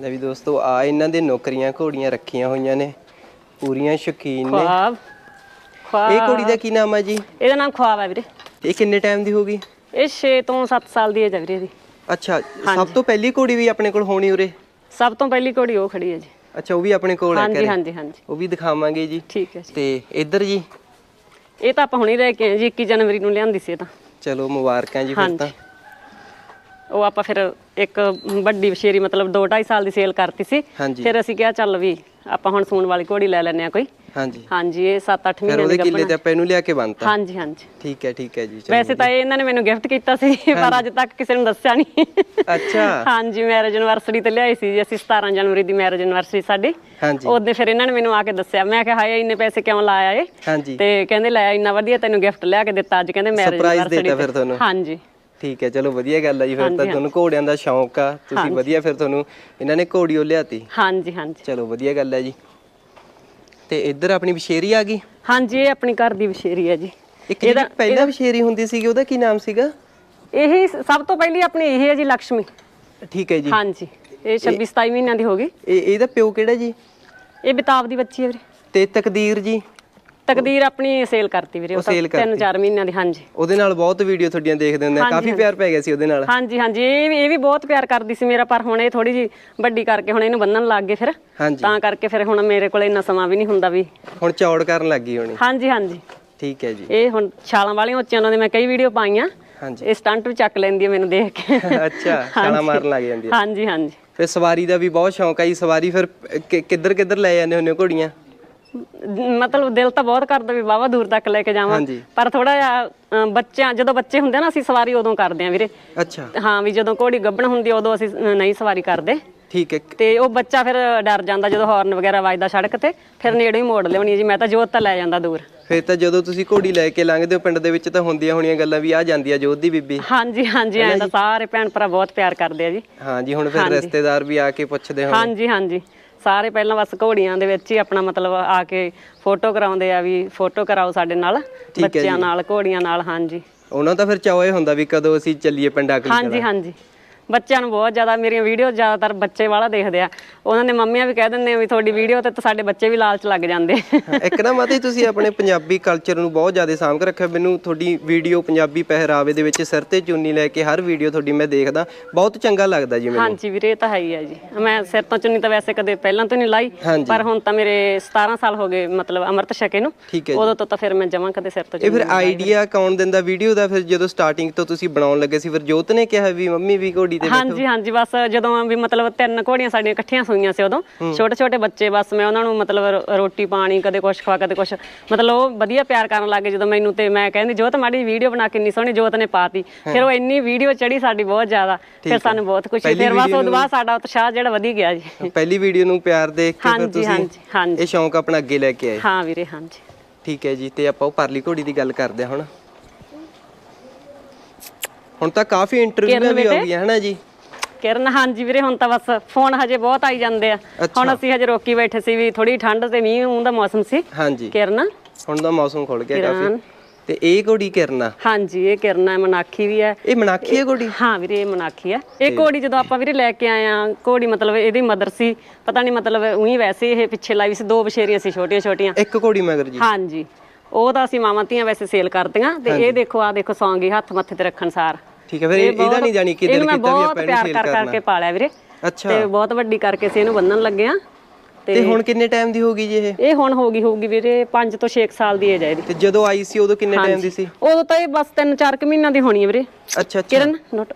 ਲੈ ਵੀ ਦੋਸਤੋ ਆ ਇਹਨਾਂ ਦੇ ਨੌਕਰੀਆਂ ਘੋੜੀਆਂ ਰੱਖੀਆਂ ਹੋਈਆਂ ਨੇ। ਪੂਰੀਆਂ ਸ਼ੌਕੀਨ ਨੇ। ਖੁਆਬ ਖੁਆਬ। ਇਹ ਘੋੜੀ ਦਾ ਕੀ ਨਾਮ ਆ ਜੀ? ਇਹਦਾ ਨਾਮ ਖੁਆਬ ਹੈ ਵੀਰੇ। ਇਹ ਕਿੰਨੇ ਟਾਈਮ ਦੀ ਹੋਗੀ ਇਹ 6 ਤੋਂ 7 ਸਾਲ ਦੀ ਹੈ ਵੀਰੇ ਇਹਦੀ। ਅੱਛਾ ਸਭ ਤੋਂ ਪਹਿਲੀ ਘੋੜੀ ਵੀ ਆਪਣੇ ਕੋਲ ਹੋਣੀ ਉਰੇ? ਸਭ ਤੋਂ ਪਹਿਲੀ ਘੋੜੀ ਉਹ ਖੜੀ ਹੈ ਜੀ। ਅੱਛਾ ਉਹ ਵੀ ਆਪਣੇ ਕੋਲ ਹੈ ਹਾਂਜੀ ਹਾਂਜੀ ਹਾਂਜੀ। ਉਹ ਵੀ ਦਿਖਾਵਾਂਗੇ ਜੀ। ਠੀਕ ਹੈ ਜੀ। ਤੇ ਇੱਧਰ ਜੀ? ਇਹ ਤਾਂ ਆਪਾਂ ਹੁਣੀ ਲੈ ਕੇ ਆਏ ਜੀ 21 ਜਨਵਰੀ ਨੂੰ ਲਿਆਂਦੀ ਸੀ ਇਹ ਤਾਂ। ਚਲੋ ਮੁਬਾਰਕਾਂ ਜੀ ਫਿਰ। ਤਾਂ। ਉਹ ਆਪਾਂ ਫਿਰ ਇੱਕ ਵੱਡੀ ਵਸ਼ੇਰੀ ਮਤਲਬ 2 2.5 ਸਾਲ ਦੀ ਸੇਲ ਕਰਤੀ ਸੀ। ਹਾਂਜੀ। ਫਿਰ ਅਸੀਂ ਕਿਹਾ ਚੱਲ ਵੀ ਆਪਾਂ ਹੁਣ ਸੂਣ ਵਾਲੀ ਘੋੜੀ ਲੈ ਲੈਨੇ ਆ ਕੋਈ। ਹਾਂਜੀ। ਹਾਂਜੀ ਇਹ 7-8 ਫਿਰ ਮਹੀਨੇ ਉਹਦੇ ਦੀ ਕਿੱਲੇ ਗੱਭਣ ਤੇ ਆਪਾਂ ਇਹਨੂੰ ਲਿਆ ਕੇ ਬੰਨਤਾ। ਹਾਂਜੀ ਹਾਂਜੀ। ਠੀਕ ਹੈ ਠੀਕ ਹੈ ਜੀ ਚਲੋ ਵੈਸੇ ਤਾਂ ਇਹ ਇਹਨਾਂ ਨੇ ਮੈਨੂੰ ਗਿਫਟ ਕੀਤਾ ਸੀ ਪਰ ਅੱਜ ਤੱਕ ਕਿਸੇ ਨੂੰ ਦੱਸਿਆ ਨਹੀਂ। ਅੱਛਾ। ਹਾਂਜੀ ਮੈਰਿਜ ਐਨਵਰਸਰੀ ਤੇ ਲਿਆਈ ਸੀ ਜੀ ਅਸੀਂ 17 ਜਨਵਰੀ ਦੀ ਮੈਰਿਜ ਐਨਵਰਸਰੀ ਸਾਡੀ। ਹਾਂਜੀ। ਉਹਦੇ ਫਿਰ ਇਹਨਾਂ ਨੇ ਮੈਨੂੰ ਆ ਕੇ ਦੱਸਿਆ। ਮੈਂ ਕਿਹਾ ਹਾਏ ਇੰਨੇ ਪੈਸੇ ਕਿਉਂ ਲਾਇਆ ਏ ਹਾਂਜੀ। ਤੇ ਕਹਿੰਦੇ ਲੈ ਇੰਨਾ ਵਧੀਆ ਤੈਨੂੰ ਗਿਫਟ ਲਿਆ ਕੇ ਦਿੱਤਾ ਅੱਜ। ਕਹਿੰਦੇ ਮੈਰਿਜ Surprise ਦੇਤਾ ਫਿਰ ਤੁਹਾਨੂੰ। ਹਾਂਜੀ। ਠੀਕ ਹੈ ਚਲੋ ਵਧੀਆ ਗੱਲ ਆ ਜੀ ਫਿਰ ਤਾਂ ਤੁਹਾਨੂੰ ਘੋੜਿਆਂ ਦਾ ਸ਼ੌਂਕ ਆ ਤੁਸੀਂ ਵਧੀਆ ਫਿਰ ਤੁਹਾਨੂੰ ਇਹਨਾਂ ਨੇ ਘੋੜੀ ਉਹ ਲਿਆਤੀ। ਹਾਂਜੀ ਹਾਂਜੀ। ਚਲੋ ਵਧੀਆ ਗੱਲ ਹੈ ਜੀ। ਤੇ ਇੱਧਰ ਆਪਣੀ ਵਿਸ਼ੇਰੀ ਆ ਗਈ? ਹਾਂਜੀ ਇਹ ਆਪਣੀ ਘਰ ਦੀ ਵਿਸ਼ੇਰੀ ਹੈ ਜੀ। ਇੱਕ ਜਿਹੜੀ ਪਹਿਲਾਂ ਵਿਸ਼ੇਰੀ ਹੁੰਦੀ ਸੀਗੀ ਉਹਦਾ ਕੀ ਨਾਮ ਸੀਗਾ? ਇਹ ਸਭ ਤੋਂ ਪਹਿਲੀ ਆਪਣੀ ਇਹ ਹੈ ਜੀ ਲక్ష్ਮੀ ਠੀਕ ਹੈ ਜੀ। ਹਾਂਜੀ ਇਹ 26 27 ਮਹੀਨਿਆਂ ਦੀ ਹੋ ਗਈ। ਇਹ ਇਹਦਾ ਪਿਓ ਕਿਹੜਾ ਜੀ? ਇਹ ਬਿਤਾਬ ਦੀ ਬੱਚੀ ਹੈ ਵੀਰੇ। ਤੇ ਤਕਦੀਰ ਜੀ? ਤਕਦੀਰ ਆਪਣੀ ਸੇਲ ਕਰਤੀ ਵੀਰੇ ਉਹ ਤਾਂ sale ਤਿੰਨ ਚਾਰ ਮਹੀਨਿਆਂ ਦੀ ਹਾਂਜੀ। ਉਹਦੇ ਨਾਲ ਬਹੁਤ ਵੀਡੀਓ ਤੁਹਾਡੀਆਂ ਦੇਖਦੇ ਹੁੰਦੇ ਆ। ਕਾਫੀ ਪਿਆਰ ਪੈ ਗਿਆ ਸੀ ਉਹਦੇ ਨਾਲ। ਹਾਂਜੀ ਹਾਂਜੀ। ਇਹ ਵੀ ਇਹ ਵੀ ਬਹੁਤ ਪਿਆਰ ਕਰਦੀ ਸੀ ਮੇਰਾ ਪਰ ਹੁਣ ਇਹ ਥੋੜੀ ਜੀ ਵੱਡੀ ਕਰਕੇ ਹੁਣ ਇਹਨੂੰ ਬੰਨਣ ਲੱਗ ਗਏ ਫਿਰ। ਤਾਂ ਕਰਕੇ ਫਿਰ ਹੁਣ ਮੇਰੇ ਕੋਲ ਇੰਨਾ ਸਮਾਂ ਵੀ ਨਹੀਂ ਹੁੰਦਾ ਵੀ। ਹੁਣ ਚੌੜ ਕਰਨ ਲੱਗ ਹੋਣੀ। ਹਾਂਜੀ ਹਾਂਜੀ। ਠੀਕ ਹੈ ਜੀ। ਇਹ ਹੁਣ ਛਾਲਾਂ ਵਾਲੀਆਂ ਉੱਚੀਆਂ ਉਹਨਾਂ ਦੇ ਮੈਂ ਕਈ ਵੀਡੀਓ ਪਾਈਆਂ। ਹਾਂਜੀ। ਇਹ ਸਟੰਟ ਵੀ ਚੱਕ ਲੈਂਦੀ ਹੈ ਮੈਨੂੰ ਦੇਖ ਕੇ। ਅੱਛਾ ਛਾਲਾ ਮਾਰਨ ਲੱਗ ਜਾਂਦੀ ਹੈ ਹਾਂਜੀ ਹਾਂਜੀ। ਫਿਰ ਸਵਾਰੀ ਦਾ ਵੀ ਬਹੁਤ ਸ਼ੌਂਕ ਆ ਜੀ। ਸਵਾਰੀ ਫਿਰ ਕਿੱਧਰ ਕਿੱਧਰ ਲੈ ਜਾਂਦੇ ਹੁੰਦੇ ਹੋ ਘੋੜੀਆਂ? ਮਤਲਬ ਦਿਲ ਤਾਂ ਬਹੁਤ ਕਰਦਾ ਵੀ ਵਾਵਾ ਦੂਰ ਤੱਕ ਲੈ ਕੇ ਜਾਵਾਂ। ਹਾਂਜੀ। ਪਰ ਥੋੜਾ ਜਿਹਾ ਬੱਚਿਆਂ ਜਦੋਂ ਬੱਚੇ ਹੁੰਦੇ ਆ ਨਾ ਅਸੀਂ ਸਵਾਰੀ ਉਦੋਂ ਕਰਦੇ ਆ ਵੀਰੇ। ਅੱਛਾ। ਹਾਂ ਵੀ ਜਦੋਂ ਘੋੜੀ ਗੱਭਣ ਹੁੰਦੀ ਆ, ਉਦੋਂ ਅਸੀਂ ਅ, ਨਹੀਂ ਸਵਾਰੀ ਕਰਦੇ। ਠੀਕ ਹੈ। ਤੇ ਉਹ ਬੱਚਾ ਫਿਰ ਡਰ ਜਾਂਦਾ ਜਦੋਂ ਹਾਰਨ ਵਗੈਰਾ ਵੱਜਦਾ ਸੜਕ ਤੇ ਫਿਰ ਨੇੜੇ ਹੀ ਮੋੜ ਲਿਆਉਣੀ ਜੀ ਮੈਂ ਤਾਂ ਜੋਤ ਤਾਂ ਲੈ ਜਾਂਦਾ ਦੂਰ। ਫਿਰ ਤਾਂ ਜਦੋਂ ਤੁਸੀਂ ਘੋੜੀ ਲੈ ਕੇ ਲੰਘਦੇ ਹੋ ਪਿੰਡ ਦੇ ਵਿੱਚ ਤਾਂ ਹੁੰਦੀਆਂ ਹੋਣੀਆਂ ਗੱਲਾਂ ਵੀ ਆ ਜਾਂਦੀ ਆ ਜੋਧ ਦੀ ਬੀਬੀ। ਹਾਂਜੀ ਹਾਂਜੀ ਐਂ ਤਾਂ ਸਾਰੇ ਭੈਣ ਭਰਾ ਬਹੁਤ ਪਿਆਰ ਕਰਦੇ ਆ ਜੀ। ਹਾਂਜੀ ਹੁਣ ਫਿਰ ਰਿਸ਼ਤੇਦਾਰ ਵੀ ਆ ਕੇ ਪੁੱਛਦੇ ਹੋ ਹਾਂਜੀ ਹਾਂਜੀ। ਸਾਰੇ ਪਹਿਲਾਂ ਬਸ ਘੋੜੀਆਂ ਦੇ ਵਿੱਚ ਹੀ ਆਪਣਾ ਮਤਲਬ ਆ ਕੇ ਫੋਟੋ ਕਰਾਉਂਦੇ ਆ ਵੀ ਫੋਟੋ ਕਰਾਓ ਸਾਡੇ ਨਾਲ ਬੱਚਿਆਂ ਨਾਲ ਘੋੜੀਆਂ ਨਾਲ ਹਾਂਜੀ। ਉਹਨਾਂ ਦਾ ਫਿਰ ਚਾਅ ਹੁੰਦਾ ਵੀ ਕਦੋਂ ਅਸੀਂ ਚੱਲੀਏ ਪਿੰਡ ਅਗਲੀ ਹਾਂਜੀ ਹਾਂਜੀ। ਬੱਚਿਆਂ ਨੂੰ ਬਹੁਤ ਜ਼ਿਆਦਾ ਮੇਰੀਆਂ ਵੀਡੀਓ ਜ਼ਿਆਦਾਤਰ ਬੱਚੇ ਵਾਲਾ ਦੇਖਦੇ ਆ। ਉਹਨਾਂ ਦੇ ਮੰਮੀਆਂ ਵੀ ਕਹਿ ਦਿੰਦੇ ਆ ਵੀ ਤੁਹਾਡੀ ਵੀਡੀਓ ਤੇ ਸਾਡੇ ਬੱਚੇ ਵੀ ਲਾਲਚ ਲੱਗ ਜਾਂਦੇ। ਇੱਕ ਨਾ ਮਾਤੇ ਤੁਸੀਂ ਆਪਣੇ ਪੰਜਾਬੀ ਕਲਚਰ ਨੂੰ ਬਹੁਤ ਜ਼ਿਆਦਾ ਸਾਂਭ ਕੇ ਰੱਖਿਆ। ਮੈਨੂੰ ਤੁਹਾਡੀ ਵੀਡੀਓ ਪੰਜਾਬੀ ਪਹਿਰਾਵੇ ਦੇ ਵਿੱਚ ਸਿਰ ਤੇ ਚੁੰਨੀ ਲੈ ਕੇ ਹਰ ਵੀਡੀਓ ਤੁਹਾਡੀ ਮੈਂ ਦੇਖਦਾ। ਬਹੁਤ ਚੰਗਾ ਲੱਗਦਾ ਜੀ ਮੈਨੂੰ। ਹਾਂਜੀ ਵੀਰੇ ਇਹ ਤਾਂ ਹੈ ਹੀ ਹੈ ਜੀ। ਮੈਂ ਸਿਰ ਤੋਂ ਚੁੰਨੀ ਤਾਂ ਵੈਸੇ ਕਦੇ ਪਹਿਲਾਂ ਤੋਂ ਨਹੀਂ ਲਾਈ। ਪਰ ਹੁਣ ਤਾਂ ਮੇਰੇ 17 ਸਾਲ ਹੋ ਗਏ ਮਤਲਬ ਅੰਮ੍ਰਿਤ ਛਕੇ ਨੂੰ। ਉਦੋਂ ਤੋਂ ਤਾਂ ਫਿਰ ਮੈਂ ਜਮਾਂ ਕਦੇ ਸਿਰ ਤੋਂ ਇਹ ਫਿਰ ਆਈਡੀਆ ਕੌਣ ਦਿੰਦਾ ਵੀਡੀਓ ਦਾ? ਫਿਰ ਜਦੋਂ ਸਟਾਰਟਿੰਗ ਤੋਂ ਤੁਸੀਂ ਬਣਾਉਣ ਲੱਗੇ ਸੀ ਫਿਰ ਜੋਤ ਨੇ ਕਿਹਾ ਵੀ ਮੰਮੀ ਵੀ ਘੋੜੀ ਤੇ ਹਾਂਜੀ ਹਾਂਜੀ ਬਸ ਜਦੋਂ ਵੀ ਮਤਲਬ ਤਿੰਨ ਘੋੜੀਆਂ ਸਾਡੀਆਂ ਇਕੱਠੀਆਂ ਸੂਈਆਂ ਸੀ ਉਦੋਂ ਛੋਟੇ ਛੋਟੇ ਬੱਚੇ ਬਸ ਮੈਂ ਉਹਨਾਂ ਨੂੰ ਮਤਲਬ ਰੋਟੀ ਪਾਣੀ ਕਦੇ ਕੁਛ ਖਵਾ ਕਦੇ ਕੁਛ ਮਤਲਬ ਉਹ ਵਧੀਆ ਪਿਆਰ ਕਰਨ ਲੱਗੇ ਜਦੋਂ ਮੈਨੂੰ ਤੇ ਮੈਂ ਕਹਿੰਦੀ ਜੋਤ ਮਾੜੀ ਵੀਡੀਓ ਬਣਾ ਕੇ ਇੰਨੀ ਸੋਹਣੀ ਜੋਤ ਨੇ ਪਾਤੀ ਫਿਰ ਉਹ ਇੰਨੀ ਵੀਡੀਓ ਚੜੀ ਸਾਡੀ ਬਹੁਤ ਜ਼ਿਆਦਾ ਫਿਰ ਸਾਨੂੰ ਬਹੁਤ ਖੁਸ਼ੀ ਫਿਰ ਬਸ ਉਹ ਤੋਂ ਬਾਅਦ ਸਾਡਾ ਉਤਸ਼ਾਹ ਜਿਹੜਾ ਵਧੀ ਗਿਆ ਜੀ। ਪਹਿਲੀ ਵੀਡੀਓ ਨੂੰ ਪਿਆਰ ਦੇਖ ਕੇ ਫਿਰ ਤੁਸੀਂ ਇਹ ਸ਼ੌਂਕ ਆਪਣਾ ਅੱਗੇ ਲੈ ਕੇ ਆਏ। ਹਾਂ ਵੀਰੇ ਹਾਂਜੀ। ਠੀਕ ਹੈ ਜੀ ਤੇ ਆਪਾਂ ਉਹ ਪਰਲੀ ਘੋੜੀ ਦੀ ਗੱਲ ਕਰਦੇ ਹਾਂ ਹੁਣ। ਹੁਣ ਤਾਂ ਕਾਫੀ ਇੰਟਰਵਿਊਆਂ ਵੀ ਹੋ ਗਈਆਂ ਹਨਾ ਜੀ? ਕਿਰਨ ਹਾਂਜੀ ਵੀਰੇ ਹੁਣ ਤਾਂ ਬਸ ਫੋਨ ਹਜੇ ਬਹੁਤ ਆਈ ਜਾਂਦੇ ਆ। ਹੁਣ ਅਸੀਂ ਹਜੇ ਰੋਕੀ ਬੈਠੇ ਸੀ ਵੀ ਥੋੜੀ ਠੰਡ ਤੇ ਮੀਂਹ ਮੂੰਹ ਦਾ ਮੌਸਮ ਸੀ। ਹਾਂਜੀ। ਕਿਰਨ? ਹੁਣ ਦਾ ਮੌਸਮ ਖੁੱਲ ਗਿਆ ਕਾਫੀ। ਤੇ ਇਹ ਘੋੜੀ ਕਿਰਨਾ ਹਾਂਜੀ ਇਹ ਕਿਰਨ ਹੈ ਮਨਾਖੀ ਵੀ ਹੈ ਇਹ ਮਨਾਖੀ ਹੈ ਘੋੜੀ? ਹਾਂ ਵੀਰੇ ਇਹ ਮਨਾਖੀ ਆ। ਇਹ ਘੋੜੀ ਜਦੋਂ ਆਪਾਂ ਵੀਰੇ ਲੈ ਕੇ ਆਏ ਆ ਘੋੜੀ ਮਤਲਬ ਇਹਦੀ ਮਦਰ ਸੀ। ਪਤਾ ਨਹੀਂ ਮਤਲਬ ਉਹੀ ਵੈਸੇ ਇਹ ਪਿੱਛੇ ਲਾਈ ਸੀ ਦੋ ਬਸ਼ੇਰੀਆਂ ਸੀ ਛੋਟੀਆਂ ਛੋਟੀਆਂ ਇੱਕ ਘੋੜੀ ਮਗਰ ਜੀ। ਹਾਂਜੀ। ਉਹ ਤਾਂ ਅਸੀਂ ਮਾਵਾਂ ਧੀਆਂ ਵੈਸੇ ਸੇਲ ਕਰਦੀਆਂ ਤੇ ਇਹ ਦੇਖੋ ਆ ਦੇਖੋ ਸੌਂਗੀ ਹੱਥ ਮੱਥੇ ਤੇ ਰੱਖਣ ਸਾਰ। ਠੀਕ ਹੈ ਫਿਰ ਇਹ- ਇਹਦਾ ਨਹੀਂ ਜਾਣੀ ਕਿ ਦਿਲ ਕੀਤਾ ਵੀ ਆਪਾਂ ਇਹਨੂੰ ਸੇਲ ਕਰ ਕਰਨਾ। ਕਰਕੇ ਪਾਲਿਆ ਵੀਰੇ। ਅੱਛਾ। ਤੇ ਬਹੁਤ ਵੱਡੀ ਕਰਕੇ ਸੀ ਇਹਨੂੰ ਬੰਨਣ ਲੱਗੇ ਆ ਤੇ ਤੇ ਹੁਣ ਕਿੰਨੇ ਟਾਈਮ ਦੀ ਹੋ ਗਈ ਜੀ ਇਹ? ਇਹ ਹੁਣ ਹੋ ਗਈ ਹੋਊਗੀ ਵੀਰੇ 5 ਤੋਂ 6 ਸਾਲ ਦੀ ਏਜ ਹੈ ਇਹਦੀ। ਤੇ ਜਦੋਂ ਆਈ ਸੀ ਉਦੋਂ ਕਿੰਨੇ ਟਾਈਮ ਦੀ ਸੀ? ਉਦੋਂ ਤਾਂ ਇਹ ਬਸ 3-4 ਮਹੀਨਿਆਂ ਦੀ ਹੋਣੀ ਹੈ ਵੀਰੇ। ਅੱਛਾ ਅੱਛਾ। ਕਿਰਨ ਨੋਟ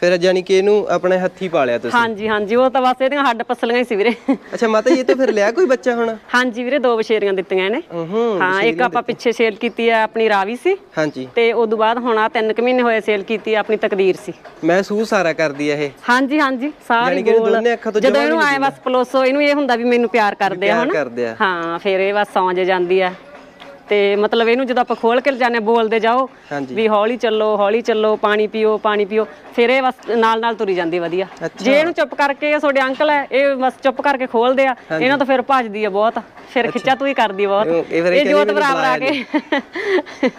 ਫਿਰ ਜਾਨੀ ਕਿ ਇਹਨੂੰ ਆਪਣੇ ਹੱਥੀ ਪਾਲਿਆ ਤੁਸੀਂ? ਹਾਂਜੀ ਹਾਂਜੀ ਉਹ ਤਾਂ ਬਸ ਇਹਦੀਆਂ ਹੱਡ ਪਸਲੀਆਂ ਹੀ ਸੀ ਵੀਰੇ। ਅੱਛਾ ਮਾਤਾ ਜੀ ਇਹ ਤੋਂ ਫਿਰ ਲਿਆ ਕੋਈ ਬੱਚਾ ਹੁਣ? ਹਾਂਜੀ ਵੀਰੇ ਦੋ ਬਸ਼ੇਰੀਆਂ ਦਿੱਤੀਆਂ ਇਹਨੇ। ਹੂੰ ਇੱਕ ਆਪਾਂ ਪਿੱਛੇ ਸੇਲ ਕੀਤੀ ਆ ਆਪਣੀ ਰਾਵੀ ਸੀ। ਹਾਂਜੀ। ਤੇ ਉਸ ਤੋਂ ਬਾਅਦ ਹੁਣ ਆ ਤਿੰਨ ਕੁ ਮਹੀਨੇ ਹੋਏ ਸੇਲ ਕੀਤੀ ਆ ਆਪਣੀ ਤਕਦੀਰ ਸੀ। ਮਹਿਸੂਸ ਸਾਰਾ ਕਰਦੀ ਆ ਇਹ। ਹਾਂਜੀ ਹਾਂਜੀ ਸਾਰੀ ਗੋਲ ਦੋਨੇ ਅੱਖਾਂ ਤੋਂ ਜਦੋਂ ਇਹਨੂੰ ਆਏ ਬਸ ਪਲੋਸੋ ਇਹਨੂੰ ਇਹ ਹੁੰਦਾ ਵੀ ਮੈਨੂੰ ਪਿਆਰ ਕਰਦੇ ਆ ਆ। ਹਾਂ ਫਿਰ ਇਹ ਬਸ ਸੌਂ ਜਾਂਦੀ ਆ। ਤੇ ਮਤਲਬ ਇਹਨੂੰ ਜਦੋਂ ਆਪਾਂ ਖੋਲ ਕੇ ਲਿਜਾਨੇ ਬੋਲਦੇ ਜਾਓ ਵੀ ਹੌਲੀ ਚੱਲੋ ਹੌਲੀ ਚੱਲੋ ਪਾਣੀ ਪੀਓ ਪਾਣੀ ਪੀਓ ਫਿਰ ਇਹ ਬਸ ਨਾਲ ਨਾਲ ਤੁਰੀ ਜਾਂਦੀ ਵਧੀਆ। ਜੇ ਇਹਨੂੰ ਚੁੱਪ ਕਰਕੇ ਇਹ ਤੁਹਾਡੇ ਅੰਕਲ ਹੈ ਇਹ ਬਸ ਚੁੱਪ ਕਰਕੇ ਖੋਲਦੇ ਆ ਇਹਨਾਂ ਤੋਂ ਫਿਰ ਭੱਜਦੀ ਆ ਬਹੁਤ ਫਿਰ ਖਿੱਚਾ ਤੂੰ ਹੀ ਕਰਦੀ ਬਹੁਤ। ਇਹ- ਜੋਤ ਬਰਾਬਰ ਆ ਕੇ।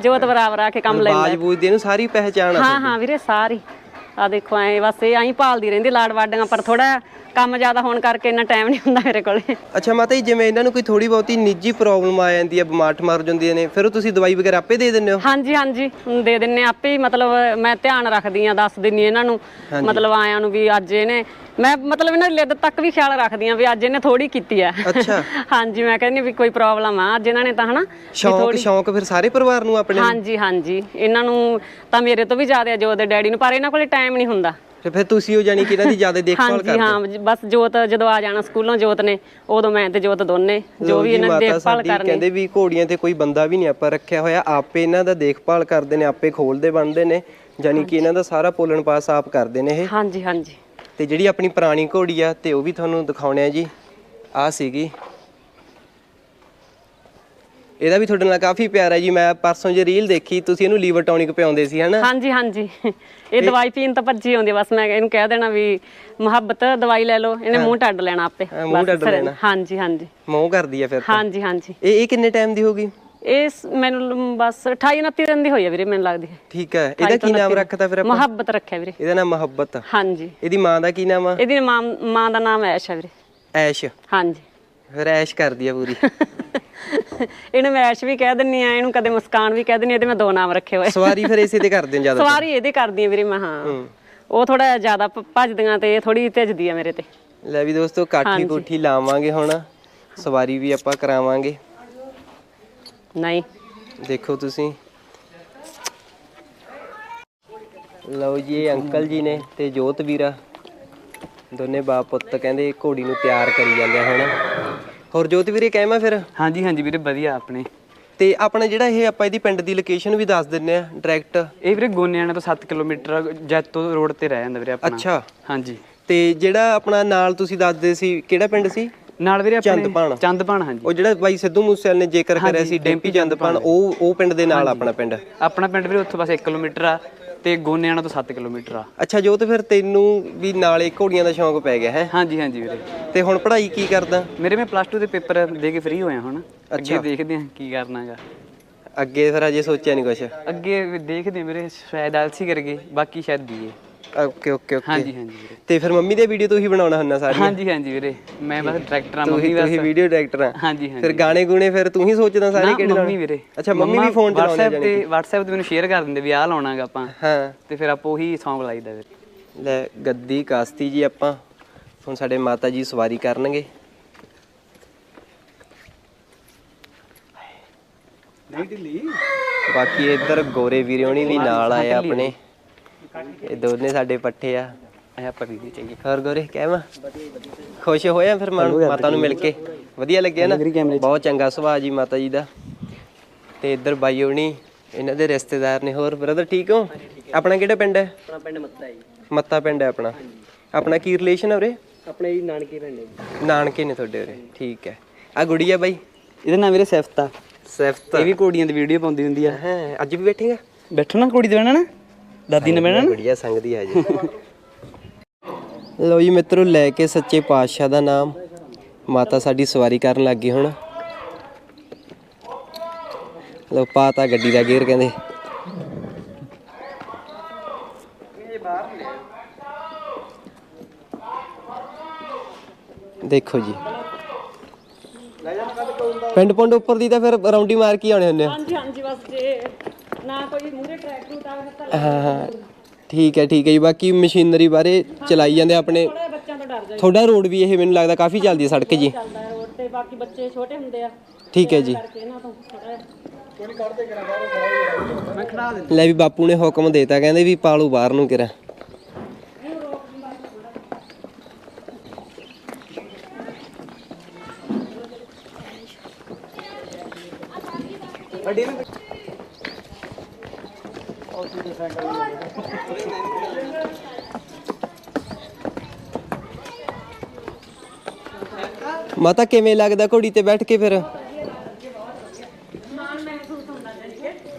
ਜੋਤ ਬਰਾਬਰ ਆ ਕੇ ਕੰਮ ਲੈ ਬਾਜ ਬੂਜ ਦੀ ਇਹਨੂੰ ਸਾਰੀ ਪਹਿਚਾਣ ਆ ਹਾਂ ਹਾਂ ਵੀਰੇ ਸਾਰੀ। ਆ ਦੇਖੋ ਐ ਬਸ ਇਹ ਐਂ ਭਾਲਦੀ ਰਹਿੰਦੀ ਲਾੜ ਵਾਡੀਆਂ ਪਰ ਥੋੜਾ ਕੰਮ ਜ਼ਿਆਦਾ ਹੋਣ ਕਰਕੇ ਇੰਨਾ ਟਾਈਮ ਨਹੀਂ ਹੁੰਦਾ ਮੇਰੇ ਕੋਲੇ। ਅੱਛਾ ਮਾਤਾ ਜੀ ਜਿਵੇਂ ਇਹਨਾਂ ਨੂੰ ਕੋਈ ਥੋੜੀ ਬਹੁਤੀ ਨਿੱਜੀ ਪ੍ਰੋਬਲਮ ਆ ਜਾਂਦੀ ਹੈ ਬਿਮਾਰ ਠਮਾਰ ਜਾਂਦੀਆਂ ਨੇ ਫਿਰ ਉਹ ਤੁਸੀਂ ਦਵਾਈ ਵਗੈਰਾ ਆਪੇ ਦੇ ਦਿੰਦੇ ਹੋ? ਹਾਂਜੀ ਹਾਂਜੀ ਦੇ ਦਿੰਨੇ ਆ, ਆਪੇ ਹੀ ਮਤਲਬ ਮੈਂ ਧਿਆਨ ਰੱਖਦੀ ਆ ਦੱਸ ਦਿੰਨੀ ਇਹਨਾਂ ਨੂੰ ਮਤਲਬ ਆਇਆਂ ਨੂੰ ਵੀ ਅੱਜ ਇਹਨੇ ਮੈਂ ਮਤਲਬ ਇਹਨਾਂ ਦੀ ਲਿੱਦ ਤੱਕ ਵੀ ਖਿਆਲ ਰੱਖਦੀ ਆ ਵੀ ਅੱਜ ਇਹਨੇ ਥੋੜੀ ਕੀਤੀ ਆ। ਅੱਛਾ। ਹਾਂਜੀ ਮੈਂ ਕਹਿੰਦੀ ਵੀ ਕੋਈ ਪ੍ਰੋਬਲਮ ਆ ਅੱਜ ਇਹਨਾਂ ਨੇ ਤਾਂ ਹਨਾ ਸ਼ੌਂਕ ਸ਼ੌਂਕ ਫਿਰ ਸਾਰੇ ਪਰਿਵਾਰ ਨੂੰ ਆਪਣੇ ਹਾਂਜੀ ਹਾਂਜੀ ਇਹਨਾਂ ਨੂੰ ਤਾਂ ਮੇਰੇ ਤੋਂ ਵੀ ਜ਼ਿਆਦਾ ਆ ਜੋ ਦੇ ਡੈਡੀ ਨੂੰ ਪਰ ਇਹਨਾਂ ਕੋਲੇ ਟਾਈਮ ਨਹੀਂ ਹੁੰਦਾ। ਤੇ ਫਿਰ ਤੁਸੀਂ ਉਹ ਜਾਨੀ ਕਿ ਇਹਨਾਂ ਦੀ ਜ਼ਿਆਦਾ ਦੇਖਭਾਲ ਹਾਂਜੀ ਕਰਦੇ ਹਾਂ? ਜ- ਬਸ ਜੋਤ ਜਦੋਂ ਆ ਜਾਣਾ ਸਕੂਲੋਂ ਜੋਤ ਨੇ ਉਦੋਂ ਮੈਂ ਤੇ ਜੋਤ ਦੋਨੇ ਜੋ ਵੀ ਇਹਨਾਂ ਦੀ ਮਾਤਾ ਦੇਖਭਾਲ ਸਾਡੀ ਕਰਨੀ। ਕਹਿੰਦੇ ਵੀ ਘੋੜੀਆਂ ਤੇ ਕੋਈ ਬੰਦਾ ਵੀ ਨਹੀਂ ਆਪਾਂ ਰੱਖਿਆ ਹੋਇਆ ਆਪੇ ਇਹਨਾਂ ਦਾ ਦੇਖਭਾਲ ਕਰਦੇ ਨੇ ਆਪੇ ਖੋਲਦੇ ਬਣਦੇ ਨੇ ਜਾਨੀ ਕਿ ਇਹਨਾਂ ਦਾ ਸਾਰਾ ਪੋਲਣ ਪਾਸ ਆਪ ਕਰਦੇ ਨੇ ਇਹ। ਹਾਂਜੀ ਹਾਂਜੀ। ਤੇ ਜਿਹੜੀ ਆਪਣੀ ਪੁਰਾਣੀ ਘੋੜੀ ਆ ਤੇ ਉਹ ਵੀ ਤੁਹਾਨੂੰ ਦਿਖਾਉਣੇ ਆ ਜੀ। ਆ ਸੀਗੀ। ਇਹਦਾ ਵੀ ਤੁਹਾਡੇ ਨਾਲ ਕਾਫੀ ਪਿਆਰ ਹੈ ਜੀ। ਮੈਂ ਪਰਸੋਂ ਜੇ ਰੀਲ ਦੇਖੀ ਤੁਸੀਂ ਇਹਨੂੰ ਲੀਵਰ ਟੌਨਿਕ ਪਿਆਉਂਦੇ ਸੀ ਹਨਾ? ਹਾਂਜੀ ਹਾਂਜੀ। ਇਹ ਦਵਾਈ ਪੀਣ ਤਾਂ ਭੱਜੀ ਆਉਂਦੀ ਬਸ ਮੈਂ ਇਹਨੂੰ ਕਹਿ ਦੇਣਾ ਵੀ ਮੁਹੱਬਤ ਦਵਾਈ ਲੈ ਲਓ ਇਹਨੇ ਮੂੰਹ ਟੱਡ ਲੈਣਾ ਆਪੇ। ਮੂੰਹ ਟੱਡ ਲੈਣਾ। ਹਾਂਜੀ ਹਾਂਜੀ। ਮੋਹ ਕਰਦੀ ਆ ਫਿਰ ਹਾਂਜੀ ਹਾਂਜੀ। ਇਹ ਇਹ ਕਿੰਨੇ ਟਾਈਮ ਦੀ ਹੋਗੀ ਇਹ ਸ- ਮੈਨੂੰ ਬਸ 28 29 ਦਿਨ ਦੀ ਹੋਈ ਆ ਵੀਰੇ ਮੈਨੂੰ ਲੱਗਦੀ ਹੈ। ਠੀਕ ਹੈ। ਇਹਦਾ ਕੀ ਨਾਮ ਰੱਖਤਾ ਫਿਰ ਆਪਾਂ? ਮੁਹੱਬਤ ਰੱਖਿਆ ਵੀਰੇ। ਇਹਦਾ ਨਾਮ ਮੁਹੱਬਤ। ਹਾਂਜੀ। ਇਹਦੀ ਮਾਂ ਦਾ ਕੀ ਨਾਮ ਆ? ਇਹਦੀ ਮਾਂ ਮਾਂ ਦਾ ਨਾਮ ਐਸ਼ ਆ ਵੀਰੇ। ਐਸ਼। ਹਾਂਜੀ। ਫਿਰ ਐਸ਼ ਕਰਦੀ ਆ ਪੂਰੀ। ਇਹਨੂੰ ਮੈਂ ਐਸ਼ ਵੀ ਕਹਿ ਦਿੰਨੀ ਆ ਇਹਨੂੰ ਕਦੇ ਮੁਸਕਾਨ ਵੀ ਕਹਿ ਦਿੰਨੀ ਆ, ਇਹਦੇ ਮੈਂ ਦੋ ਨਾਮ ਰੱਖੇ ਹੋਏ। ਸਵਾਰੀ ਫਿਰ ਇਸੇ ਤੇ ਕਰਦੇ ਜ਼ਿਆਦਾ ਸਵਾਰੀ ਇਹਦੇ ਕਰਦੀ ਆ ਵੀਰੇ ਮੈਂ ਹਾਂ। ਉਹ ਥੋੜਾ ਜ਼ਿਆਦਾ ਭੱਜਦੀਆਂ ਤੇ ਥੋੜੀ ਭੱਜਦੀ ਆ ਮੇਰੇ ਤੇ। ਲੈ ਵੀ ਦੋਸਤੋ ਕਾਠੀ ਕੋਠੀ ਲਾਵਾਂਗੇ ਹੁਣ। ਸਵਾਰੀ ਵੀ ਆਪਾਂ ਕਰਾਵਾਂਗੇ। ਨਹੀਂ। ਦੇਖੋ ਤੁਸੀਂ। ਲਓ ਜੀ ਇਹ ਅੰਕਲ ਜੀ ਨੇ ਤੇ ਜੋਤ ਵੀਰਾ। ਦੋਨੇ ਬਾਪ ਪੁੱਤ ਕਹਿੰਦੇ ਘੋੜੀ ਨੂੰ ਤਿਆਰ ਕਰੀ ਜਾਂਦੇ ਆ ਹੁਣ। ਹੋਰ ਜੋਤ ਵੀਰੇ ਕਹਿਮਾ ਫਿਰ? ਹਾਂਜੀ ਹਾਂਜੀ ਵੀਰੇ ਵਧੀਆ ਆਪਣੇ। ਤੇ ਆਪਣਾ ਜਿਹੜਾ ਇਹ ਆਪਾਂ ਇਹਦੀ ਪਿੰਡ ਦੀ ਲੋਕੇਸ਼ਨ ਵੀ ਦੱਸ ਦਿੰਨੇ ਆ ਡਾਇਰੈਕਟ ਇਹ ਵੀਰੇ ਗੋਨਿਆਣਾ ਤੋਂ 7 ਕਿਲੋਮੀਟਰ ਜੈਤੋ ਰੋਡ ਤੇ ਰਹਿ ਜਾਂਦਾ ਵੀਰੇ ਆਪਣਾ। ਅੱਛਾ। ਹਾਂਜੀ। ਤੇ ਜਿਹੜਾ ਆਪਣਾ ਨਾਲ ਤੁਸੀਂ ਦੱਸਦੇ ਸੀ ਕਿਹੜਾ ਪਿੰਡ ਸੀ? ਨਾਲ ਵੀਰੇ ਆਪਣੇ ਚੰਦਪਾਣ। ਚੰਦਪਾਣ ਹਾਂਜੀ। ਉਹ ਜਿਹੜਾ ਬਾਈ ਸਿੱਧੂ ਮੂਸੇਵਾਲ ਨੇ ਜ਼ਿਕਰ ਕਰਿਆ ਸੀ ਡੈਂਪੀ ਚੰਦਪਾਨ ਉਹ ਉਹ ਪਿੰਡ ਦੇ ਨਾਲ ਆਪਣਾ ਪਿੰਡ। ਆਪਣਾ ਪਿੰਡ ਵੀਰੇ ਉੱਥੋਂ ਬਸ 1 ਕਿਲੋਮੀਟਰ ਆ। ਤੇ ਗੋਨਿਆਣਾ ਤੋਂ 7 ਕਿਲੋਮੀਟਰ ਆ। ਅੱਛਾ ਜੋ ਤੇ ਫਿਰ ਤੈਨੂੰ ਵੀ ਨਾਲੇ ਘੋੜੀਆਂ ਦਾ ਸ਼ੌਂਕ ਪੈ ਗਿਆ ਹੈ? ਹਾਂਜੀ ਹਾਂਜੀ ਵੀਰੇ। ਤੇ ਹੁਣ ਪੜ੍ਹਾਈ ਕੀ ਕਰਦਾ? ਮੇਰੇ ਮੈਂ ਪਲੱਸ 2 ਦੇ ਪੇਪਰ ਦੇ ਕੇ ਫ੍ਰੀ ਹੋਇਆ ਹੁਣ। ਅੱਗੇ ਦੇਖਦੇ ਹਾਂ ਕੀ ਕਰਨਾਗਾ। ਅੱਗੇ ਫਿਰ ਅਜੇ ਸੋਚਿਆ ਨਹੀਂ ਕੁਛ। ਅੱਗੇ ਦੇਖਦੇ ਵੀਰੇ ਸ਼ਾਇਦ ਆਲਸੀ ਕਰਗੇ ਬਾਕੀ ਸ਼ਾਇਦ ਬੀਏ ਓਕੇ ਓਕੇ ਓਕੇ ਹਾਂਜੀ ਹਾਂਜੀ ਵੀਰੇ। ਤੇ ਫਿਰ ਮੰਮੀ ਦੇ ਵੀਡੀਓ ਤੂੰ ਹੀ ਬਣਾਉਣਾ ਹੁੰਦਾ ਸਾਰੀ ਹਾਂਜੀ ਹਾਂਜੀ ਵੀਰੇ। ਮੈਂ ਬਸ ਡਾਇਰੈਕਟਰ ਆ ਤੂੰ ਹੀ ਮੰਮੀ ਤੂੰ ਹੀ ਬਸ। ਵੀਡੀਓ ਡਾਇਰੈਕਟਰ ਆ। ਹਾਂਜੀ ਹਾਂਜੀ। ਫਿਰ ਗਾਣੇ ਗੂਣੇ ਫਿਰ ਤੂੰ ਹੀ ਸੋਚਦਾ ਸਾਰੇ ਕਿਹੜੇ ਨਾਲ ਮੰਮੀ ਵੀਰੇ। ਅੱਛਾ ਮੰਮੀ ਵੀ ਫੋਨ ਚਲਾਉਂਦੇ WhatsApp ਜਾਨੀ ਤੇ WhatsApp ਤੇ ਮੈਨੂੰ ਸ਼ੇਅਰ ਕਰ ਦਿੰਦੇ ਵੀ ਆਹ ਲਾਉਣਾਗਾ ਆਪਾਂ। ਹਾਂ। ਤੇ ਫਿਰ ਆਪਾਂ ਉਹੀ Song ਲਾਈਦਾ ਵੀਰੇ। ਲੈ ਗੱਦੀ ਕਾਸਤੀ ਜੀ ਆਪਾਂ। ਹੁਣ ਸਾਡੇ ਮਾਤਾ ਜੀ ਸਵਾਰੀ ਕਰਨਗੇ। ਬਾਕੀ ਇੱਧਰ ਗੋਰੇ ਵੀਰੇ ਹੋਣੀ ਵੀ ਨਾਲ ਆਏ ਆਪਣੇ। ਇਹ ਦੋਨੇ ਸਾਡੇ ਪੱਠੇ ਆ। ਇਹ ਆਪਾਂ ਵੀ ਚਾਹੀਏ ਹੋਰ ਗੋਰੇ ਕਹਿਵਾ ਖੁਸ਼ ਹੋਇਆ ਫਿਰ ਮਾਤਾ ਨੂੰ ਮਿਲ ਕੇ। ਵਧੀਆ ਲੱਗਿਆ ਨਾ? ਬਹੁਤ ਚੰਗਾ ਸੁਭਾਅ ਜੀ ਮਾਤਾ ਜੀ ਦਾ। ਤੇ ਇੱਧਰ ਬਾਈ ਹੋਣੀ ਇਹਨਾਂ ਦੇ ਰਿਸ਼ਤੇਦਾਰ ਨੇ। ਹੋਰ ਬ੍ਰਦਰ ਠੀਕ ਹੋ? ਆਪਣਾ ਕਿਹੜਾ ਪਿੰਡ ਹੈ? ਆਪਣਾ ਪਿੰਡ ਮੱਤਾ ਜੀ। ਮੱਤਾ ਪਿੰਡ ਹੈ ਆਪਣਾ। ਆਪਣਾ ਕੀ ਰਿਲੇਸ਼ਨ ਹੈ ਉਰੇ? ਆਪਣੇ ਜੀ ਨਾਨਕੇ ਪਿੰਡ ਹੈ ਨਾਨਕੇ ਨੇ ਤੁਹਾਡੇ ਉਰੇ। ਠੀਕ ਹੈ। ਆ ਗੁੜੀਆ ਬਾਈ? ਇਹਦਾ ਨਾਮ ਵੀਰੇ ਸੈਫਤਾ। ਸਿਫਤ। ਇਹ ਵੀ ਕੋੜੀਆਂ ਦੀ ਵੀਡੀਓ ਪਾਉਂਦੀ ਹੁੰਦੀ ਆ। ਹੈ ਅੱਜ ਵੀ ਬੈਠੇਗਾ? ਬੈਠੋ ਨਾ ਕੁੜੀ ਦੇ ਬਹਿਣਾ ਨਾ? ਦਾਦੀ ਨੇ ਬਹਿਣਾ ਨਾ? ਗੁੜੀਆ ਸੰਗਦੀ ਹੈ ਜੀ। ਲਓ ਜੀ ਮਿੱਤਰੋ ਲੈ ਕੇ ਸੱਚੇ ਪਾਤਸ਼ਾਹ ਦਾ ਨਾਮ। ਮਾਤਾ ਸਾਡੀ ਸਵਾਰੀ ਕਰਨ ਲੱਗੀ ਹੁਣ। ਲਓ ਪਾਤਾ ਗੱਡੀ ਦਾ ਗੇਅਰ ਕਹਿੰਦੇ। ਦੇਖੋ ਜੀ। ਪਿੰਡ ਪੁੰਡ ਉੱਪਰ ਦੀ ਤਾਂ ਫਿਰ ਰੌਂਡੀ ਮਾਰ ਕੇ ਹੀ ਆਉਣੇ ਹੁੰਦੇ ਆ। ਹਾਂਜੀ ਹਾਂਜੀ ਬਸ ਜੇ। ਨਾ ਕੋਈ ਮੂਰੇ ਟਰੈਕ ਰੂਟ ਆਵੇ ਤਾਂ ਹਾਂ ਹਾਂ। ਠੀਕ ਹੈ ਠੀਕ ਹੈ ਜੀ। ਬਾਕੀ ਮਸ਼ੀਨਰੀ ਬਾਰੇ ਚਲਾਈ ਜਾਂਦੇ ਆਪਣੇ। ਥੋੜਾ ਬੱਚਿਆਂ ਤੋਂ ਡਰ ਤੁਹਾਡਾ ਰੋਡ ਵੀ ਇਹ ਮੈਨੂੰ ਲੱਗਦਾ ਕਾਫੀ ਚੱਲਦੀ ਹੈ ਸੜਕ ਜੀ। ਜਾਂਦਾ ਹੈ ਰੋਡ ਤੇ ਬਾਕੀ ਬੱਚੇ ਛੋਟੇ ਹੁੰਦੇ ਆ। ਠੀਕ ਹੈ ਜੀ। ਕਰਕੇ ਇਹਨਾਂ ਤੋਂ ਥੋੜਾ ਲੈ ਵੀ ਬਾਪੂ ਨੇ ਹੁਕਮ ਦੇਤਾ ਕਹਿੰਦੇ ਵੀ ਪਾਲੂ ਬਾਹਰ ਨੂੰ ਕਿਰਾ। ਮਾਤਾ ਕਿਵੇਂ ਲੱਗਦਾ ਘੋੜੀ ਤੇ ਬੈਠ ਕੇ ਫਿਰ?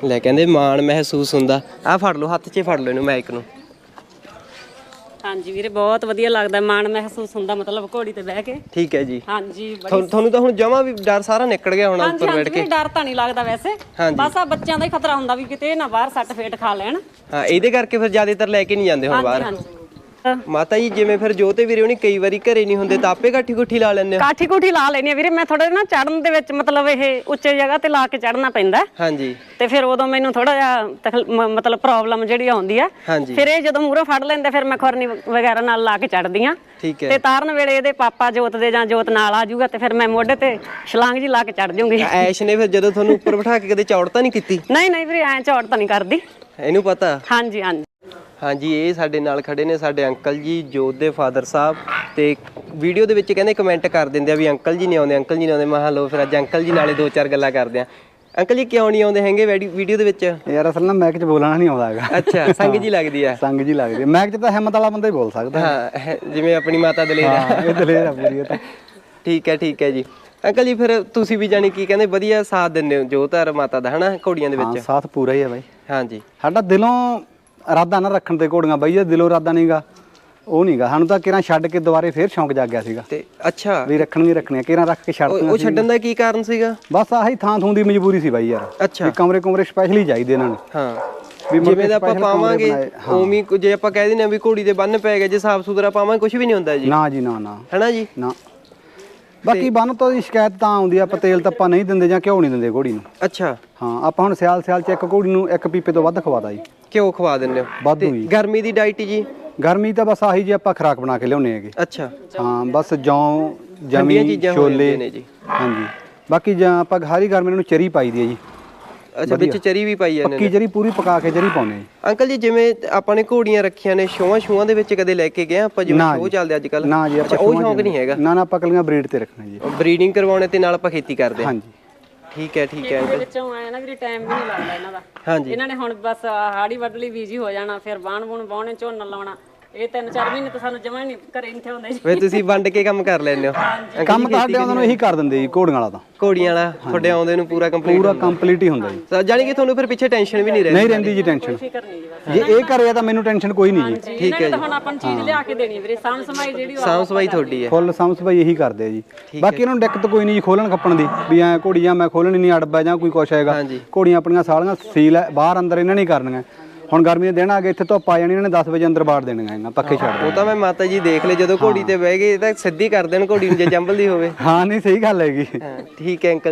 ਲੈ ਕਹਿੰਦੇ ਮਾਣ ਮਹਿਸੂਸ ਹੁੰਦਾ। ਆ ਫੜ ਲਓ ਹੱਥ 'ਚ ਫੜ ਲਓ ਇਹਨੂੰ ਮਾਈਕ ਨੂੰ। ਹਾਂਜੀ ਵੀਰੇ ਬਹੁਤ ਵਧੀਆ ਲੱਗਦਾ ਮਾਣ ਮਹਿਸੂਸ ਹੁੰਦਾ ਮਤਲਬ ਘੋੜੀ ਤੇ ਬਹਿ ਕੇ। ਠੀਕ ਹੈ ਜੀ। ਹਾਂਜੀ ਬੜੀ ਤੁਹਾਨੂੰ ਤੁਹਾਨੂੰ ਤਾਂ ਹੁਣ ਜਮਾ ਵੀ ਡਰ ਸਾਰਾ ਨਿਕਲ ਗਿਆ ਹੋਣਾ ਹਾਂਜੀ ਉੱਪਰ ਬੈਠ ਹਾਂਜੀ ਕੇ। ਡਰ ਤਾਂ ਨਹੀਂ ਲੱਗਦਾ ਵੈਸੇ। ਹਾਂਜੀ। ਬਸ ਆ ਬੱਚਿਆਂ ਦਾ ਹੀ ਖਤਰਾ ਹੁੰਦਾ ਵੀ ਕਿਤੇ ਇਹ ਨਾ ਬਾਹਰ ਸੱਟ ਫੇਟ ਖਾ ਲੈਣ। ਹਾਂ ਇਹਦੇ ਕਰਕੇ ਫਿਰ ਜ਼ਿਆਦਾਤਰ ਲੈ ਕੇ ਨਹੀਂ ਜਾਂਦੇ ਹੁਣ ਬਾਹਰ। ਹਾਂਜੀ। ਮਾਤਾ ਜੀ ਜਿਵੇਂ ਫਿਰ ਜੋਤੇ ਵੀਰੇ ਹੁਣੀ ਕਈ ਵਾਰੀ ਘਰੇ ਨਹੀਂ ਹੁੰਦੇ ਤਾਂ ਆਪੇ ਕਾਠੀ ਕੁੱਠੀ ਲਾ ਲੈਂਦੇ ਹੋ? ਕਾਠੀ ਕੁਠੀ ਲਾ ਲੈਣੀ ਆ ਵੀਰੇ ਮੈਂ ਥੋੜਾ ਨਾ ਚੜਨ ਦੇ ਵਿੱਚ ਮਤਲਬ ਇਹ ਉੱਚੇ ਜਗ੍ਹਾ ਤੇ ਲਾ ਕੇ ਚੜਨਾ ਪੈਂਦਾ। ਹੈ। ਹਾਂਜੀ। ਤੇ ਫਿਰ ਉਦੋਂ ਮੈਨੂੰ ਥੋੜਾ ਜਿਹਾ ਤਕਲ- ਮ- ਮਤਲਬ ਪ੍ਰੋਬਲਮ ਜਿਹੜੀ ਆਉਂਦੀ ਆ। ਹਾਂਜੀ। ਫਿਰ ਇਹ ਜਦੋਂ ਮੂਹਰੋਂ ਫੜ ਲੈਂਦੇ ਫਿਰ ਮੈਂ ਖੁਰਨੀ ਵਗੈਰਾ ਨਾਲ ਲਾ ਕੇ ਚੜਦੀ ਆ ਠੀਕ ਤੇ ਤਾਰਨ ਵੇਲੇ ਇਹਦੇ ਪਾਪਾ ਜੋਤ ਦੇ ਜਾਂ ਜੋਤ ਨਾਲ ਆ ਜਾਊਗਾ ਤੇ ਫਿਰ ਮੈਂ ਮੋਢੇ ਤੇ ਛਲਾਂਗ ਜੀ ਲਾ ਕੇ ਚੜ ਜਾਊਂਗੀ। ਐਸ਼ ਨੇ ਫਿਰ ਜਦੋਂ ਤੁਹਾਨੂੰ ਉੱਪਰ ਬਿਠਾ ਕੇ ਕਦੇ ਚੌੜ ਤਾਂ ਨਹੀਂ ਕੀਤੀ? ਨਹੀਂ ਨਹੀਂ ਵੀਰੇ ਐਂ ਝੌੜ ਤਾਂ ਨਹੀਂ ਕਰਦੀ। ਇਹਨੂੰ ਪਤਾ? ਹਾਂਜੀ ਹਾਂਜੀ। ਹਾਂਜੀ ਇਹ ਸਾਡੇ ਨਾਲ ਖੜੇ ਨੇ ਸਾਡੇ ਅੰਕਲ ਜੀ ਜੋਤ ਦੇ ਫਾਦਰ ਸਾਹਿਬ ਤੇ ਵੀਡੀਓ ਦੇ ਵਿੱਚ ਕਹਿੰਦੇ ਕਮੈਂਟ ਕਰ ਦਿੰਦੇ ਆ ਵੀ ਅੰਕਲ ਜੀ ਨਹੀਂ ਆਉਂਦੇ ਅੰਕਲ ਜੀ ਨਹੀਂ ਆਉਂਦੇ। ਮੈਂ ਕਿਹਾ ਲਓ ਫਿਰ ਅੱਜ ਅੰਕਲ ਜੀ ਨਾਲੇ ਦੋ ਚਾਰ ਗੱਲਾਂ ਕਰਦੇ ਆ। ਅੰਕਲ ਜੀ ਕਿਉਂ ਨਹੀਂ ਆਉਂਦੇ ਹੈਗੇ ਵੀਡੀਓ ਦੇ ਵਿੱਚ? ਯਾਰ ਅਸਲ ਨਾਲ ਮੈਕ 'ਚ ਬੋਲਣਾ ਨਹੀਂ ਆਉਂਦਾ ਹੈਗਾ। ਅੱਛਾ ਸੰਗ ਜੀ ਲੱਗਦੀ ਆ। ਸੰਗ ਜੀ ਲੱਗਦੀ ਹੈ। ਮੈਕ 'ਚ ਤਾਂ ਹਿੰਮਤ ਵਾਲਾ ਬੰਦਾ ਹੀ ਬੋਲ ਸਕਦਾ। ਹੈ। ਹਾਂ ਹੈ, ਜਿਵੇਂ ਆਪਣੀ ਮਾਤਾ ਦਲੇਰ ਆ। ਹਾਂ ਇਹ ਦਲੇਰ ਆ ਪੂਰੀ ਤਾਂ। ਠੀਕ ਹੈ ਠੀਕ ਹੈ ਜੀ। ਅੰਕਲ ਜੀ ਫਿਰ ਤੁਸੀਂ ਵੀ ਜਾਣੀ ਕੀ ਕਹਿੰਦੇ ਵਧੀਆ ਸਾਥ ਦਿੰਦੇ ਹੋ ਜੋਧਾਰ ਮਾਤਾ ਦਾ ਹਨਾ ਘੋੜੀਆਂ ਦੇ ਹਾਂ ਵਿੱਚ? ਸਾਥ ਪੂਰਾ ਹੀ ਹੈ ਬਾਈ। ਹਾਂਜੀ। ਸਾਡਾ ਦਿਲੋਂ ਇਰਾਦਾ ਨਾ ਰੱਖਣ ਤੇ ਘੋੜੀਆਂ ਬਾਈ ਇਹ ਦਿਲੋਂ ਇਰਾਦਾ ਨਹੀਂਗਾ। ਉਹ ਨਹੀਂਗਾ। ਸਾਨੂੰ ਤਾਂ ਕਿਰਾਂ ਛੱਡ ਕੇ ਦੁਬਾਰੇ ਫੇਰ ਸ਼ੌਂਕ ਜਾਗ ਗਿਆ ਸੀਗਾ। ਤੇ ਅੱਛਾ। ਵੀ ਰੱਖਣਗੇ ਰੱਖਣੀਆਂ ਕਿਰਾਂ ਰੱਖ ਕੇ ਛੱਡਤੀਆਂ ਉਹ ਛੱਡਣ ਦਾ ਕੀ ਕਾਰਨ ਸੀਗਾ? ਬਸ ਆਹੀ ਥਾਂ ਥੂੰ ਦੀ ਮਜਬੂਰੀ ਸੀ ਬਾਈ ਯਾਰ। ਅੱਛਾ। ਵੀ ਕਮਰੇ ਕਮਰੇ ਸਪੈਸ਼ਲੀ ਚਾਹੀਦੇ ਇਹਨਾਂ ਨੂੰ। ਹਾਂ। ਵੀ ਜਿਵੇਂ ਦਾ ਆਪਾਂ ਪਾਵਾਂਗੇ ਉਵੇਂ ਜੇ ਆਪਾਂ ਕਹਿ ਦਿੰਦੇ ਆ ਵੀ ਘੋੜੀ ਦੇ ਬੰਨ ਪੈ ਗਏ ਜੇ ਸਾਫ਼ ਸੁਥਰਾ ਪਾਵਾਂਗੇ ਕੁਝ ਵੀ ਨਹੀਂ ਹੁੰਦਾ ਜੀ। ਨਾ ਜੀ ਨਾ ਨਾ। ਹੈਨਾ ਜੀ? ਨਾ। ਬਾਕੀ ਬੰਨ ਤੋਂ ਦੀ ਸ਼ਿਕਾਇਤ ਤਾਂ ਆਉਂਦੀ ਆ ਆਪਾਂ ਤੇਲ ਤਾਂ ਆਪਾਂ ਨਹੀਂ ਦਿੰਦੇ ਜਾਂ ਘਿਓ ਨਹੀਂ ਦਿੰਦੇ ਘੋੜੀ ਨੂੰ। ਅੱਛਾ। ਹਾਂ ਆਪਾਂ ਹੁਣ ਸਿਆਲ ਸਿਆਲ ਚ ਇੱਕ ਘੋੜੀ ਨੂੰ ਇੱਕ ਪੀਪੇ ਤੋਂ ਵੱਧ ਖਵਾਦਾ ਜੀ। ਕਿਉਂ ਖਵਾ ਦਿੰਦੇ ਹੋ? ਵਾਧੂ ਜੀ। ਗਰਮੀ ਦੀ ਡਾਈਟ ਜੀ? ਗਰਮੀ ਤਾਂ ਬਸ ਆਹੀ ਜੀ ਆਪਾਂ ਖਰਾਕ ਬਣਾ ਕੇ ਲਿਆਉਨੇ ਹੈਗੇ। ਅੱਛਾ। ਹਾਂ ਬਸ ਜੌਂ ਠੰਡੀਆਂ ਜਮੀ ਚੀਜ਼ਾਂ ਹੋ ਛੋਲੇ। ਜਾਂਦੀਆਂ ਨੇ ਜੀ। ਹਾਂਜੀ। ਬਾਕੀ ਜਾਂ ਆਪਾਂ ਹਾਰੀ ਗਰਮੀ ਨੂੰ ਚਰੀ ਪਾਈ ਦੀ ਹੈ ਜੀ। ਅੱਛਾ ਵਿੱਚ ਚਰੀ ਵੀ ਪਾਈ ਜਾਂਦੇ ਪੱਕੀ ਜਰੀ ਪੂਰੀ ਪਕਾ ਕੇ ਜਰੀ ਪਾਉਨੇ ਜੀ। ਅੰਕਲ ਜੀ ਜਿਵੇਂ ਆਪਾਂ ਨੇ ਘੋੜੀਆਂ ਰੱਖੀਆਂ ਨੇ ਸ਼ੋਆਂ ਸ਼ੋਆਂ ਦੇ ਵਿੱਚ ਕਦੇ ਲੈ ਕੇ ਗਏ ਆ? ਆਪਾਂ ਜਿਵੇਂ ਨਾ ਜੀ। ਚੱਲਦੇ ਅੱਜ ਕੱਲ ਨਾ ਜੀ ਆਪਾਂ ਉਹ ਸ਼ੌਂਕ ਨਹੀਂ ਹੈਗਾ। ਨਾ ਨਾ ਆਪਾਂ ਕਲੀਆਂ ਬਰੀਡ ਤੇ ਰੱਖਣਾ ਜੀ। ਬਰੀਡਿੰਗ ਕਰਵਾਉਣੇ ਤੇ ਨਾਲ ਆਪਾਂ ਖੇਤੀ ਕਰਦੇ ਆ ਹਾਂਜੀ। ਠੀਕ ਹੈ ਠੀਕ ਹੈ। ਇਹਦੇ ਵਿੱਚੋਂ ਆਇਆ ਨਾ ਵੀਰੇ ਟਾਈਮ ਵੀ ਨਹੀਂ ਲੱਗਦਾ ਇਹਨਾਂ ਦਾ। ਹਾਂਜੀ। ਇਹਨਾਂ ਨੇ ਹੁਣ ਬਸ ਹਾੜੀ ਵੱਢ ਲਈ ਬੀਜੀ ਹੋ ਜਾਣਾ ਫਿਰ ਬਾਣ ਬੂਣ ਬਾਉਣੇ ਝੋਨਾ ਲਾਉਣਾ। ਇਹ ਤਿੰਨ ਚਾਰ ਮਹੀਨੇ ਤਾਂ ਸਾਨੂੰ ਜਮਾ ਹੀ ਨਹੀਂ ਘਰੇ ਨਹੀਂ ਹੁੰਦੇ ਜੀ। ਵੇ ਤੁਸੀਂ ਵੰਡ ਕੇ ਕੰਮ ਕਰ ਲੈਂਦੇ ਹੋ। ਅੰਕਲ ਕੰਮ ਜੀ ਤਾਂ ਸਾਡੇ ਉਹਨਾਂ ਨੂੰ ਇਹੀ ਕਰ ਦਿੰਦੇ ਜੀ ਘੋੜੀਆਂ ਵਾਲਾ ਤਾਂ। ਘੋੜੀਆਂ ਵਾਲਾ ਤੁਹਾਡੇ ਆਉਂਦੇ ਨੂੰ ਪੂਰਾ ਕੰਪਲੀਟ ਪੂਰਾ ਕੰਪਲੀਟ ਹੀ ਹੁੰਦਾ ਜੀ। ਜਾਨੀ ਕਿ ਤੁਹਾਨੂੰ ਫਿਰ ਪਿੱਛੇ ਟੈਨਸ਼ਨ ਵੀ ਨਹੀਂ ਰਹਿੰਦੀ? ਨਹੀਂ ਰਹਿੰਦੀ ਜੀ ਟੈਨਸ਼ਨ ਫਿਕਰ ਨਹੀਂ ਜੀ ਬਸ। ਜੇ ਇਹ ਘਰੇ ਆ ਤਾਂ ਮੈਨੂੰ ਟੈਨਸ਼ਨ ਕੋਈ ਨਹੀਂ ਜੀ। ਠੀਕ ਹੈ ਤਾਂ ਹੁਣ ਆਪਾਂ ਨੂੰ ਚੀਜ਼ ਲਿਆ ਕੇ ਦੇਣੀ ਵੀਰੇ ਸਾਂਭ ਸਮਾਈ ਜਿਹੜੀ ਉਹ ਸਾਂਭ ਸਵਾਈ ਤੁਹਾਡੀ ਹੈ। ਫੁੱਲ ਸਮਝ ਭਾਈ ਇਹੀ ਕਰਦੇ ਆ ਜੀ। ਬਾਕੀ ਇਹਨਾਂ ਨੂੰ ਦਿੱਕਤ ਕੋਈ ਨਹੀਂ ਜੀ ਖੋਲਣ ਖੱਪਣ ਦੀ ਵੀ ਐ ਘੋੜੀਆਂ ਮੈਂ ਖੋਲਣੀ ਨਹੀਂ ਅੜਬਾ ਜਾਂ ਕੋਈ ਕੁਛ ਹੈਗਾ। ਹਾਂਜੀ। ਘੋੜੀਆਂ ਆਪਣੀਆਂ ਸਾਲੀਆਂ ਸੀਲ ਹੈ ਬਾਹਰ ਅੰਦਰ ਇਹਨਾਂ ਨੇ ਕਰਨੀਆਂ। ਹੁਣ ਗਰਮੀ ਦੇ ਦਿਨ ਆ ਗਏ ਇੱਥੇ ਧੁੱਪ ਆ ਜਾਣੀ ਇਹਨਾਂ ਨੇ 10 ਵਜੇ ਅੰਦਰ ਬਾੜ ਦੇਣੀਆਂ ਇਹਨਾਂ ਪੱਖੇ ਛੱਡ ਉਹ ਤਾਂ ਮੈਂ ਮਾਤਾ ਜੀ ਦੇਖ ਲਏ ਜਦੋਂ ਘੋੜੀ ਤੇ ਬਹਿ ਗਏ ਇਹ ਤਾਂ ਸਿੱਧੀ ਕਰ ਦੇਣ ਘੋੜੀ ਨੂੰ ਜੇ ਜੰਬਲਦੀ ਹੋਵੇ। ਹਾਂ ਨਹੀਂ ਸਹੀ ਗੱਲ ਹੈਗੀ। ਹਾਂ ਠੀਕ ਹੈ ਅੰਕਲ